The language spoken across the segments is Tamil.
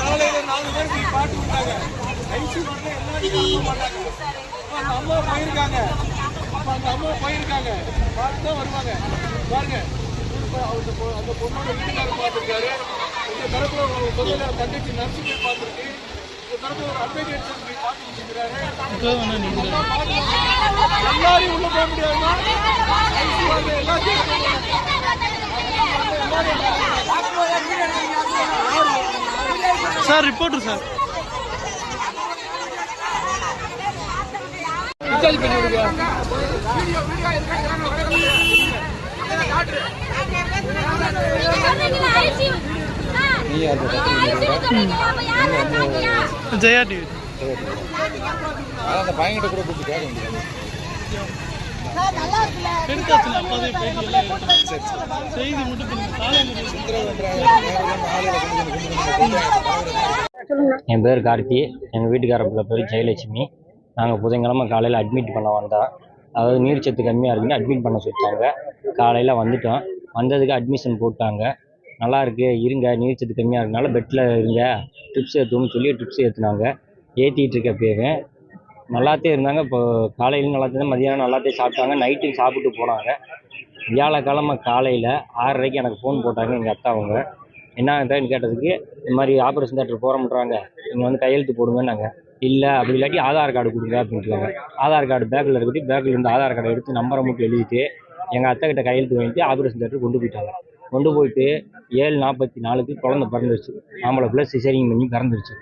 காலையில நாலு பேர் போய் பாட்டு விட்டாங்க ஐசி வரல எல்லாரும் மாட்டாங்க அந்த அம்மா போயிருக்காங்க. அப்ப அந்த அம்மா போயிருக்காங்க. பார்த்து தான் வருவாங்க. பாருங்க. அந்த பொண்ணோட வீட்டுக்காரர் பார்த்துருக்காரு. இந்த தரப்புல ஒரு முதல்ல தங்கச்சி நர்ஸு போய் பார்த்துருக்கு. இந்த தரப்புல ஒரு அட்வொகேட் போய் பார்த்துட்டு இருக்கிறாரு. எல்லாரையும் உள்ள போக முடியாதுன்னா ஐசி வந்து எல்லாத்தையும் சார் ரிப்போர்ட்டர் சார். இன்சார்ஜ் பண்ணி விடுங்க ஜெயா டிவி. அந்த பையன்கிட்ட கூட கூப்பிட்டு கேட்க முடியாது அப்போதே செய்தி மட்டும் என் பேர் கார்த்தி. எங்கள் வீட்டுக்கார பேர் ஜெயலட்சுமி. நாங்கள் புதன்கிழமை காலையில் அட்மிட் பண்ண வந்தோம். அதாவது நீர் சத்து கம்மியாக இருக்குன்னு அட்மிட் பண்ண சொல்லிட்டாங்க. காலையில் வந்துட்டோம். வந்ததுக்கு அட்மிஷன் போட்டாங்க. நல்லா இருக்கு. இருங்க. நீர் சத்து கம்மியாக இருக்கனால பெட்டில் இருங்க. ட்ரிப்ஸ் ஏற்றுவோம்னு சொல்லி ட்ரிப்ஸ் ஏற்றுனாங்க ஏற்றிட்டு இருக்க பேரு. நல்லாத்தே இருந்தாங்க. இப்போ காலையிலும் நல்லாத்தே மதியானம் நல்லாத்தே சாப்பிட்டாங்க. நைட்டும் சாப்பிட்டு போனாங்க. வியாழக்கிழமை காலையில் ஆறரைக்கு எனக்கு ஃபோன் போட்டாங்க. எங்கள் அத்தா அவங்க. என்ன ஆகுதுன்னு கேட்டதுக்கு இந்த மாதிரி ஆப்ரேஷன் தேட்டர் போகிறோம்ன்றாங்க நீங்கள் வந்து கையெழுத்து போடுங்கன்னாங்க. இல்லை அப்படி இல்லாட்டி ஆதார் கார்டு கொடுங்க அப்படின்ட்டுருக்காங்க ஆதார் கார்டு பேக்கில் இருக்கட்டி பேக்கில் இருந்து ஆதார் கார்டை எடுத்து நம்பரை மட்டும் எழுதிட்டு எங்கள் அத்தை கிட்ட கையெழுத்து வாங்கிட்டு ஆப்ரேஷன் தேட்டர் கொண்டு போயிட்டாங்க. கொண்டு போயிட்டு ஏழு நாற்பத்தி நாலுக்கு குழந்தை பிறந்துருச்சு. ஆம்பளை பிள்ளை சிசரிங் பண்ணி பிறந்துருச்சு.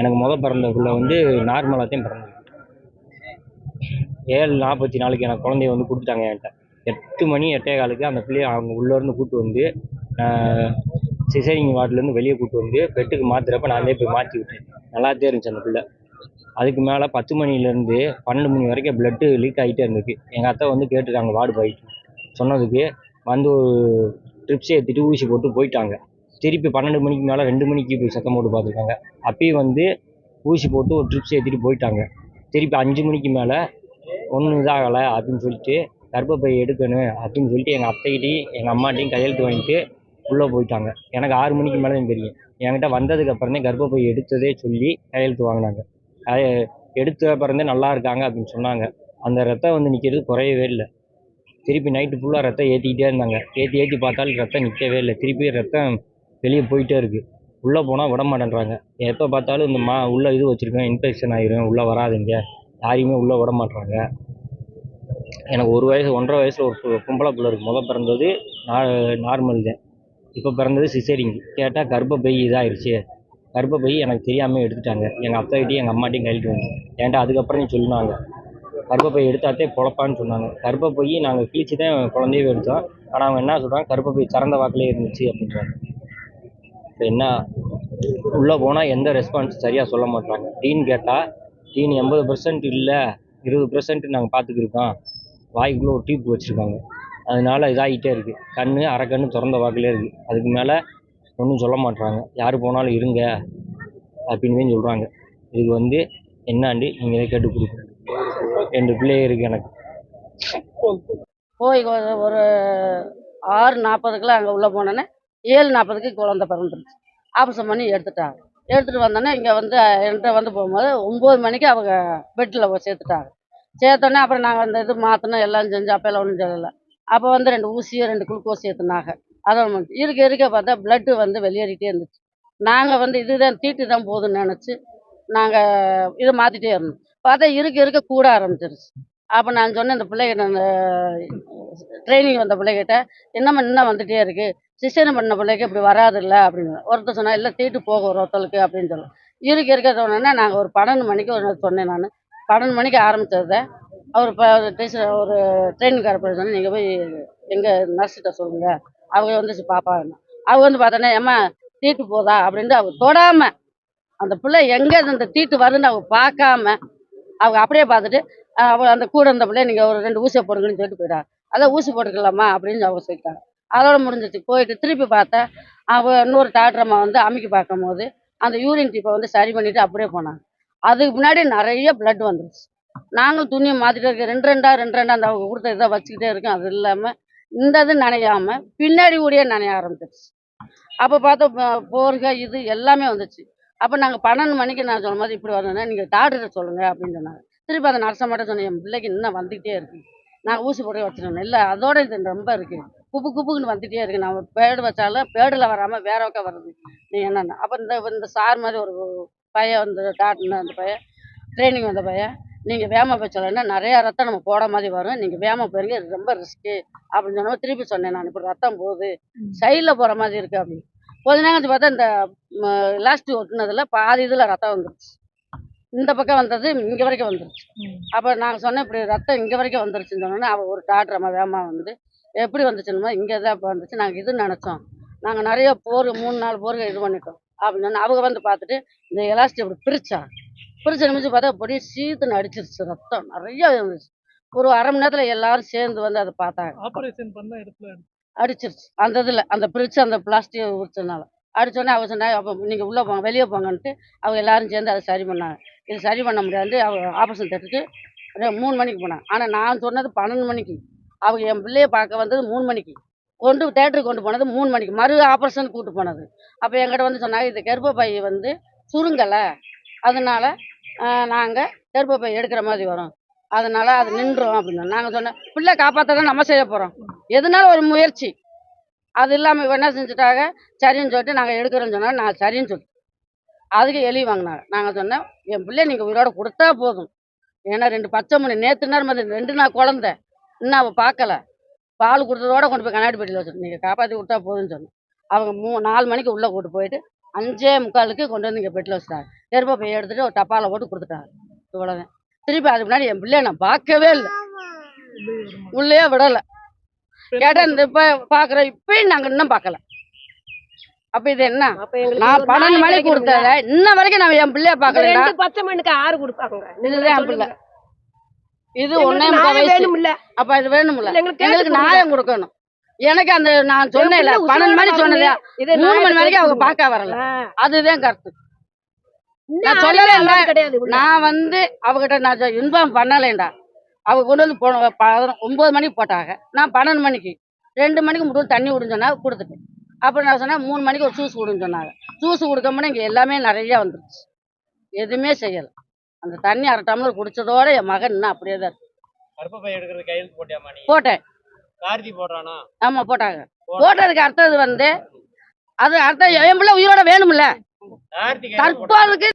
எனக்கு முத பிறந்த பிள்ளை வந்து நார்மலாக பிறந்தது. ஏழு நாற்பத்தி நாலுக்கு எனக்கு குழந்தைய வந்து கொடுத்துட்டாங்க என்கிட்ட. எட்டு மணி எட்டே காலுக்கு அந்த பிள்ளைய அவங்க உள்ளேருந்து கூட்டு வந்து சிசரிங் வார்டுலேருந்து வெளியே கூட்டு வந்து பெட்டுக்கு மாற்றுறப்ப நானே போய் மாற்றி விட்டேன். நல்லாத்தே இருந்துச்சு அந்த பிள்ளை. அதுக்கு மேலே பத்து மணிலேருந்து பன்னெண்டு மணி வரைக்கும் பிளட்டு லீக் ஆகிட்டே இருந்துச்சு. எங்கள் அத்தை வந்து கேட்டுட்டாங்க வார்டு பாய். சொன்னதுக்கு வந்து ஒரு ட்ரிப்ஸ் ஏற்றிட்டு ஊசி போட்டு போயிட்டாங்க. திருப்பி பன்னெண்டு மணிக்கு மேலே ரெண்டு மணிக்கு போய் சத்தம் போட்டு பார்த்துருக்காங்க. அப்பயும் வந்து ஊசி போட்டு ஒரு ட்ரிப்ஸ் ஏற்றிட்டு போயிட்டாங்க. திருப்பி அஞ்சு மணிக்கு மேலே ஒன்றும் இதாகலை அப்படின்னு சொல்லிட்டு கர்ப்பப்பை எடுக்கணும் அப்படின்னு சொல்லிட்டு எங்கள் அத்தைகிட்டையும் எங்கள் அம்மாட்டையும் கையெழுத்து வாங்கிட்டு உள்ளே போயிட்டாங்க. எனக்கு ஆறு மணிக்கு மேலே தெரியும். என்கிட்ட வந்ததுக்கு அப்புறம் தான் கர்ப்பப்பை எடுத்ததே சொல்லி கையெழுத்து வாங்கினாங்க. எடுத்த பிறந்தே நல்லா இருக்காங்க அப்படின்னு சொன்னாங்க. அந்த ரத்தம் வந்து நிற்கிறது குறையவே இல்லை. திருப்பி நைட்டு ஃபுல்லாக ரத்தம் ஏற்றிக்கிட்டே இருந்தாங்க. ஏற்றி ஏற்றி பார்த்தாலும் ரத்தம் நிற்கவே இல்லை. திருப்பி ரத்தம் வெளியே போயிட்டே இருக்குது உள்ளே போனால் விட மாட்டேன்றாங்க. எப்போ பார்த்தாலும் இந்த மா உள்ளே இது வச்சுருக்கேன் இன்ஃபெக்ஷன் ஆகிரும் உள்ளே வராதீங்க. யாரையுமே உள்ளே விட மாட்றாங்க எனக்கு ஒரு வயசு ஒன்றரை வயசில் ஒரு பொம்பளை பிள்ளை இருக்குது முத பிறந்தது நார்மல் தான். இப்போ பிறந்தது சிசேரிங் கேட்டால் கர்ப்பப்பை கருப்பை போய் எனக்கு தெரியாமல் எடுத்துட்டாங்க. எங்கள் அத்தாகிட்டையும் எங்கள் அம்மாட்டையும் கையிட்டு வந்து ஏன்டா அதுக்கப்புறம் நீ சொன்னாங்க போய் எடுத்தாத்தே பொழப்பான்னு சொன்னாங்க. கர்ப்பப்பை நாங்கள் கிழிச்சு தான் குழந்தையவே எடுத்தோம். ஆனால் அவங்க என்ன சொல்கிறாங்க கர்ப்பப்பை திறந்த வாக்கிலே இருந்துச்சு அப்படின்றாங்க. இப்போ என்ன? உள்ளே போனால் எந்த ரெஸ்பான்ஸ் சரியாக சொல்ல மாட்டாங்க. டீன் கேட்டால் டீன் எண்பது பர்சன்ட் இல்லை இருபது பர்சன்ட் நாங்கள் பார்த்துக்கிருக்கோம் வாய்க்குள்ளே ஒரு டியூப் வச்சுருக்காங்க. அதனால இதாகிட்டே இருக்குது கண் அரை கண் திறந்த வாக்கிலே இருக்குது அதுக்கு மேலே ஒன்றும் சொல்ல மாட்டுறாங்க யார் போனாலும் இருங்க அப்படின்னு சொல்கிறாங்க இதுக்கு வந்து என்னாண்டி? நீங்கள் இதை கேட்டு கொடுக்கணும். ரெண்டு பிள்ளை இருக்குது எனக்கு. போய் ஒரு ஆறு நாற்பதுக்குலாம் அங்கே உள்ளே போனோன்னே ஏழு நாற்பதுக்கு குழந்த பிறந்துருச்சு. ஆப்ரேஷன் பண்ணி எடுத்துட்டாங்க. எடுத்துகிட்டு வந்தோன்னே இங்கே வந்து என்கிட்ட வந்து போகும்போது ஒம்பது மணிக்கு அவங்க பெட்டில் சேர்த்துட்டாங்க. சேர்த்தோன்னே அப்புறம் நாங்கள் அந்த இது மாற்றினோம் எல்லாம் செஞ்சு அப்போல்லாம் ஒன்றும் சொல்லலை அப்போ வந்து ரெண்டு ஊசியும் ரெண்டு குளுக்கோஸ் ஏற்றுனாங்க அதை இருக்க இருக்க பார்த்தா பிளட்டு வந்து வெளியேறிட்டே இருந்துச்சு. நாங்கள் வந்து இதுதான் தீட்டு தான் போதுன்னு நினச்சி நாங்கள் இதை மாற்றிட்டே இருந்தோம். பார்த்தா இருக்க இருக்க கூட ஆரம்பிச்சிருச்சு. அப்போ நான் சொன்னேன் இந்த பிள்ளைகிட்ட அந்த ட்ரைனிங் வந்த பிள்ளைகிட்ட என்னம்மா இன்னும் வந்துட்டே இருக்கு. சிசேரியன் பண்ண பிள்ளைக்கு இப்படி வராதுல்ல அப்படின்னு. ஒருத்தர் சொன்னால் இல்லை தீட்டு போகும் ஒரு ஒருத்தருக்கு அப்படின்னு சொல்லுவோம் இருக்க இருக்க சொன்னோன்னா நாங்கள் ஒரு பன்னெண்டு மணிக்கு ஒரு சொன்னேன் நான். பன்னெண்டு மணிக்கு ஆரம்பிச்சதை அவர் இப்போ டீச்சர் ஒரு ட்ரைனிங்கார கார்பரேஷன் நீங்கள் போய் எங்கள் நர்ஸ்கிட்ட சொல்லுங்கள் அவங்க வந்துச்சு பாப்பா அவங்க வந்து பார்த்தோன்னே ஏம்மா தீட்டு போதா? அப்படின்ட்டு அவங்க தொடாம அந்த பிள்ளை எங்கே இந்த தீட்டு வருதுன்னு அவங்க பார்க்காம அவங்க அப்படியே பார்த்துட்டு அவங்க அந்த கூட இருந்த பிள்ளை நீங்கள் ஒரு ரெண்டு ஊசியை போடுங்கன்னு சொல்லிட்டு போயிட்டாங்க அதான் ஊசி போட்டுக்கலாமா? அப்படின்னு அவங்க சொல்லிட்டாங்க. அதோட முடிஞ்சிச்சு. போயிட்டு திருப்பி பார்த்தா அவங்க இன்னொரு டாக்டர் அம்மா வந்து அமுக்கி பார்க்கும்போது அந்த யூரின் டிப்பை வந்து சரி பண்ணிட்டு அப்படியே போனாங்க. அதுக்கு முன்னாடி நிறைய பிளட் வந்துருச்சு. நாங்களும் துணியை மாற்றிட்டு இருக்கேன் ரெண்டு ரெண்டா ரெண்டு ரெண்டா அந்த அவங்க கொடுத்த இதை வச்சுக்கிட்டே இருக்கோம். அது இல்லாமல் இந்த இது நனையாம பின்னாடி கூடயே நனைய ஆரம்பிச்சிருச்சு. அப்போ பார்த்தா போர்க இது எல்லாமே வந்துச்சு. அப்போ நாங்கள் பன்னெண்டு மணிக்கு நான் சொன்ன மாதிரி இப்படி வரணும்னா நீங்கள் டாக்டர்கிட்ட சொல்லுங்க அப்படின்னு சொன்னாங்க. திருப்பி அந்த நர்ஸை மட்டும் சொன்னேன் என் பிள்ளைக்கு இன்னும் வந்துகிட்டே இருக்கு. நான் ஊசி போட்டு வச்சிருந்தேன் இல்லை அதோட இது ரொம்ப இருக்கு. குப்பு குப்புக்குன்னு வந்துகிட்டே இருக்கு. நான் பேடு வச்சாலும் பேடில் வராமல் வேற பக்கம் வருது நீ என்னென்ன. அப்போ இந்த இந்த சார் மாதிரி ஒரு பையன் வந்து டாக்டர் அந்த பையன் ட்ரைனிங் வந்த பையன் நீங்கள் வேம போச்சலன்னா நிறைய ரத்தம் நம்ம போட மாதிரி வரும். நீங்கள் வேம போயிருங்க இது ரொம்ப ரிஸ்க்கு அப்படின்னு சொன்னப்போ திருப்பி சொன்னேன் நான். இப்படி ரத்தம் போகுது. சைடில் போகிற மாதிரி இருக்கு அப்படின்னு. கொஞ்ச நேரம் கழிச்சு பார்த்தா இந்த லாஸ்ட் ஒட்டுனதுல பாதி இதில் ரத்தம் வந்துருச்சு. இந்த பக்கம் வந்தது இங்கே வரைக்கும் வந்துருச்சு. அப்போ நாங்கள் சொன்னேன் இப்படி ரத்தம் இங்கே வரைக்கும் வந்துருச்சுன்னு சொன்னோன்னே அவள் ஒரு டாக்டர் அம்மா வேமா வந்து எப்படி வந்துச்சுன்னு இங்கே தான் இப்போ வந்துச்சு. நாங்கள் இது நினச்சோம். நாங்கள் நிறைய போர் மூணு நாலு போருக்கு இது பண்ணிட்டோம். அப்படின்னு சொன்னா அவங்க வந்து பார்த்துட்டு இந்த எலாஸ்டிக் இப்படி பிரிச்சா? பிரிச்ச நிமிஷம் பார்த்தா அப்படியே சீத்துன்னு அடிச்சிருச்சு ரத்தம். நிறைய இருந்துச்சு ஒரு அரை மணி நேரத்தில் எல்லாரும் சேர்ந்து வந்து அதை பார்த்தாங்க. ஆபரேஷன் பண்ண இடத்துல அடிச்சிருச்சு. அந்த இதில் அந்த பிரிச்சு அந்த பிளாஸ்டிக் உரிச்சதுனால. அடிச்சோடனே அவங்க சொன்னாங்க அப்போ நீங்கள் உள்ளே போங்க வெளியே போங்கன்ட்டு அவங்க எல்லாரும் சேர்ந்து அதை சரி பண்ணாங்க. இது சரி பண்ண முடியாது அவங்க ஆபரேஷன் தேட்டருக்கு மூணு மணிக்கு போனாங்க. ஆனால் நான் சொன்னது பன்னெண்டு மணிக்கு. அவங்க என் பிள்ளைய பார்க்க வந்தது மூணு மணிக்கு. கொண்டு தேட்டருக்கு கொண்டு போனது மூணு மணிக்கு. மறு ஆபரேஷன் கூட்டு போனது. அப்போ என்கிட்ட வந்து சொன்னாங்க இது கர்ப்பப்பை வந்து சுருங்கலை. அதனால நாங்கள் கர்ப்பப்பை எடுக்கிற மாதிரி வரும். அதனால அது நின்றோம் அப்படின்னு நாங்கள் சொன்னோம் பிள்ளை காப்பாற்ற தான் நம்ம செய்ய போகிறோம் எதுனாலும் ஒரு முயற்சி. அது இல்லாமல் இவன் என்ன செஞ்சுட்டாங்க? சரின்னு சொல்லிட்டு நாங்கள் எடுக்கிறோன்னு சொன்னால் நான் சரின்னு சொல்லிட்டு அதுக்கு எலி வாங்கினாங்க. நாங்கள் சொன்னோம் என் பிள்ளை நீங்கள் உயிரோட கொடுத்தா போதும். ஏன்னா ரெண்டு பச்சை மணி நேற்று நேரம் வந்து ரெண்டு நாள் குழந்த. இன்னும் அவள் பார்க்கல பால் கொடுத்ததோட கொண்டு போய் கண்ணாடி பெட்டியில் வச்சுருந்தோம் நீங்கள் காப்பாற்றி கொடுத்தா போதும்னு சொன்னோம். அவங்க மூ நாலு மணிக்கு உள்ளே கூட்டு போயிட்டு அஞ்சே முக்காலுக்கு கொண்டு வந்து இங்கே பெட்டில் வச்சுட்டாங்க கருப்பை பைய எடுத்துட்டு ஒரு டப்பாவில் போட்டு கொடுத்துட்டாங்க இவ்வளோதான் திருப்பி அதுக்கு முன்னாடி என் பிள்ளைய நான் பார்க்கவே இல்லை. உள்ளே விடலை. கேட்டா இந்த இப்ப பாக்குற இப்பயும் நாங்க இன்னும் பார்க்கல. அப்ப இது என்ன? நான் பன்னெண்டு மணிக்கு கொடுத்தத இன்ன வரைக்கும் நான் என் பிள்ளைய பாக்கல ரெண்டு பச்சை மண்ணுக்கு ஆறு கொடுப்பாங்க இதுதான் என் பிள்ளை. இது முக்கால் வயசு. வேணும்ல. அப்ப இது வேணும்ல. எங்களுக்கு. நியாயம் கொடுக்கணும். எனக்கு அந்த நான் சொன்னேன்ல பன்னெண்டு மணி சொன்னதா இது மூணு மணி வரைக்கும் அவங்க பார்க்க வரல. அதுதான் கருத்து. நான் சொல்லவே இல்ல. நான் வந்து அவகிட்ட நான் இன்ஃபார்ம் பண்ணலேண்டா அவ கொண்டு வந்து போன ஒன்பது மணிக்கு போட்டாங்க. நான் பன்னெண்டு மணிக்கு ரெண்டு மணிக்கு மட்டும் தண்ணி விடுன்னு சொன்னா கொடுத்துட்டேன். அப்புறம் நான் சொன்னேன் மூணு மணிக்கு ஒரு ஜூஸ் கொடுன்னு சொன்னாங்க. ஜூஸ் கொடுக்கமுன்னா இங்கே எல்லாமே நிறைய வந்துருச்சு. எதுவுமே செய்யலை. அந்த தண்ணி அரை டம்ளர் குடிச்சதோட என் மகன் இன்னும் அப்படியே தான் இருக்கு. கர்ப்பப்பை எடுக்கிறது கையெழுத்து போட்டியாமா நீ? போட்டேன். கார்த்தி போடுறானா? ஆமா போட்டாங்க. போட்டதுக்கு அடுத்தது வந்து அது அடுத்த என் பிள்ளை உயிரோட வேணும்ல. தற்போதைக்கு